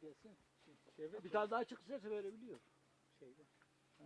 gelsin. Şey, bir tane daha çıksa verebiliyor. Şeyde. Ha,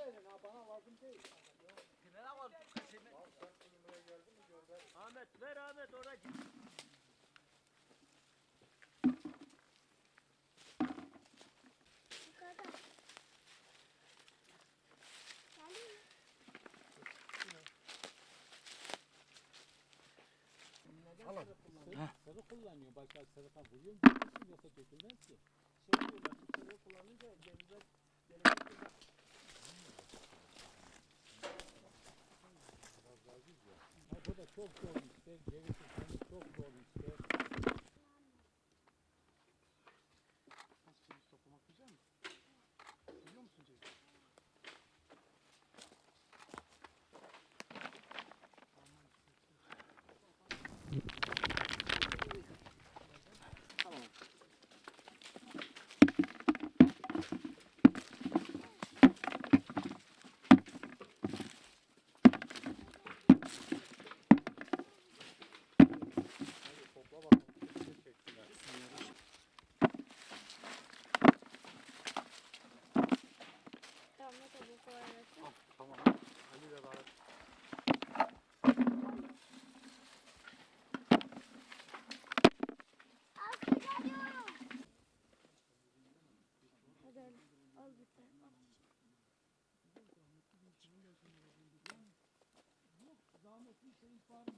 verin ha bana lazım değil. Ahmet ver Ahmet oraya git. Sarı kullanıyor. Başka sarı kan vuruyor mu? Yoksa dökülmez ki. Şey diyorlar, sarı kullanınca denize gelecekte Ha, bu da çok zor işte. Tutmanı çok zor işte. pretty fun.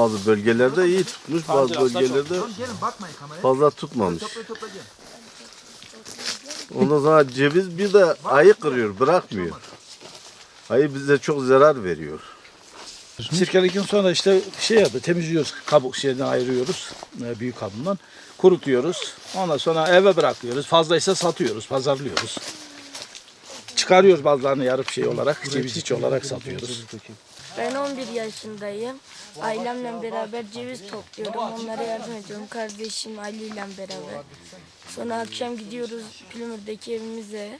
Bazı bölgelerde iyi tutmuş, bazı bölgelerde fazla tutmamış. Ondan sonra ceviz bir de ayı kırıyor, bırakmıyor. Ayı bize çok zarar veriyor. Sirkelik gün sonra işte şey yapıyor, temizliyoruz, kabuk şeyden ayırıyoruz, e, büyük kabından. Kurutuyoruz. Ondan sonra eve bırakıyoruz. Fazlaysa satıyoruz, pazarlıyoruz. Çıkarıyoruz bazılarını yarıp şey olarak, ceviz içi olarak satıyoruz. Ben 11 yaşındayım. Ailemle beraber ceviz topluyorum. Onlara yardım ediyorum. Kardeşim Ali ile beraber. Sonra akşam gidiyoruz Pülmür'deki evimize.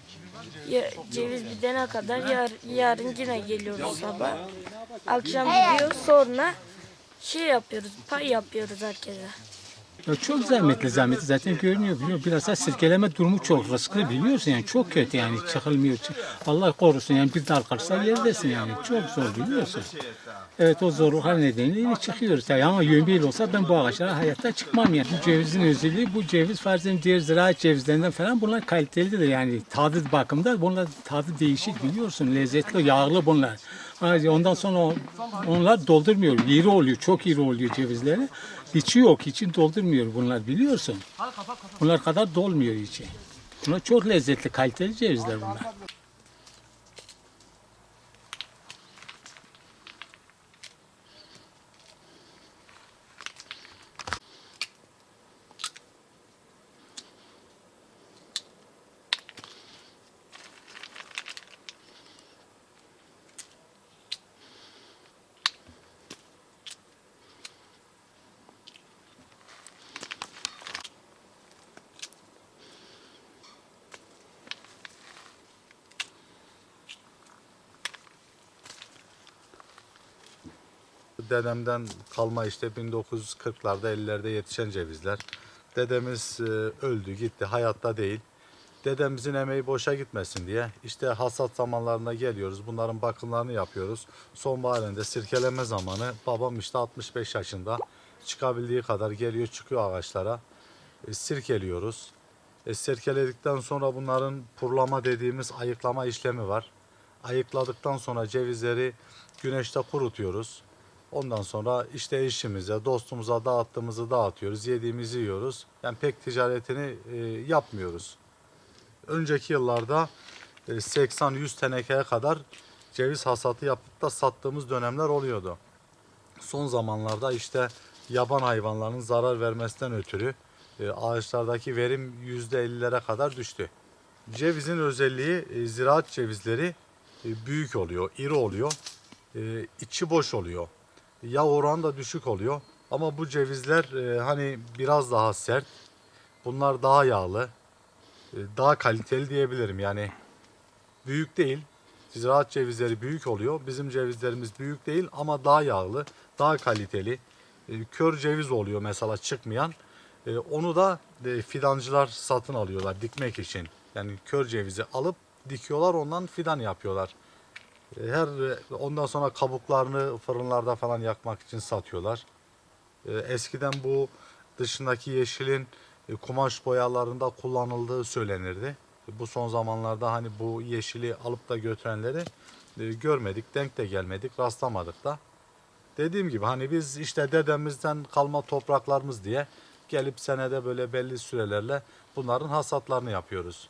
Ya, ceviz bitene kadar yar, yarın yine geliyoruz sabah. Akşam gidiyoruz sonra şey yapıyoruz, pay yapıyoruz herkese. Çok zahmetli zahmetli zaten görünüyor biliyor. Biraz da sirkeleme durumu çok riskli biliyorsun yani çok kötü yani çıkılmıyor. Allah korusun yani bir dal kırsa yerdesin yani çok zor biliyorsun. Evet o zorluklar nedeniyle yine çıkıyoruz. Yani ama yön olsa ben bu ağaçlara hayatta çıkmam yani. Bu cevizin özelliği bu ceviz farzın diğer ziraat cevizlerinden falan bunlar kalitelidir yani tadı bakımda bunlar tadı değişik biliyorsun lezzetli yağlı bunlar. Ondan sonra onlar doldurmuyor. İri oluyor. Çok iri oluyor cevizleri. İçi yok. için doldurmuyor bunlar biliyorsun. Bunlar kadar dolmuyor içi. Bunlar çok lezzetli, kaliteli cevizler bunlar. Dedemden kalma işte 1940'larda 50'lerde yetişen cevizler. Dedemiz e, öldü gitti hayatta değil. Dedemizin emeği boşa gitmesin diye işte hasat zamanlarına geliyoruz. Bunların bakımlarını yapıyoruz. Sonbaharında sirkeleme zamanı babam işte 65 yaşında çıkabildiği kadar geliyor çıkıyor ağaçlara. E, sirkeliyoruz. E, sirkeledikten sonra bunların purlama dediğimiz ayıklama işlemi var. Ayıkladıktan sonra cevizleri güneşte kurutuyoruz. Ondan sonra işte eşimize, dostumuza dağıttığımızı dağıtıyoruz, yediğimizi yiyoruz. Yani pek ticaretini e, yapmıyoruz. Önceki yıllarda e, 80-100 tenekeye kadar ceviz hasatı yapıp da sattığımız dönemler oluyordu. Son zamanlarda işte yaban hayvanların zarar vermesinden ötürü e, ağaçlardaki verim %50'lere kadar düştü. Cevizin özelliği e, ziraat cevizleri e, büyük oluyor, iri oluyor, e, içi boş oluyor. Yağ oranı da düşük oluyor. Ama bu cevizler e, hani biraz daha sert. Bunlar daha yağlı, e, daha kaliteli diyebilirim. Yani büyük değil. Ziraat cevizleri büyük oluyor. Bizim cevizlerimiz büyük değil ama daha yağlı, daha kaliteli. E, kör ceviz oluyor mesela çıkmayan. E, onu da e, fidancılar satın alıyorlar dikmek için. Yani kör cevizi alıp dikiyorlar ondan fidan yapıyorlar. E, Her ondan sonra kabuklarını fırınlarda falan yakmak için satıyorlar. E, Eskiden bu dışındaki yeşilin e, kumaş boyalarında kullanıldığı söylenirdi. Bu son zamanlarda hani bu yeşili alıp da götürenleri görmedik, denk de gelmedik, rastlamadık da. Dediğim gibi hani biz işte dedemizden kalma topraklarımız diye gelip senede böyle belli sürelerle bunların hasatlarını yapıyoruz.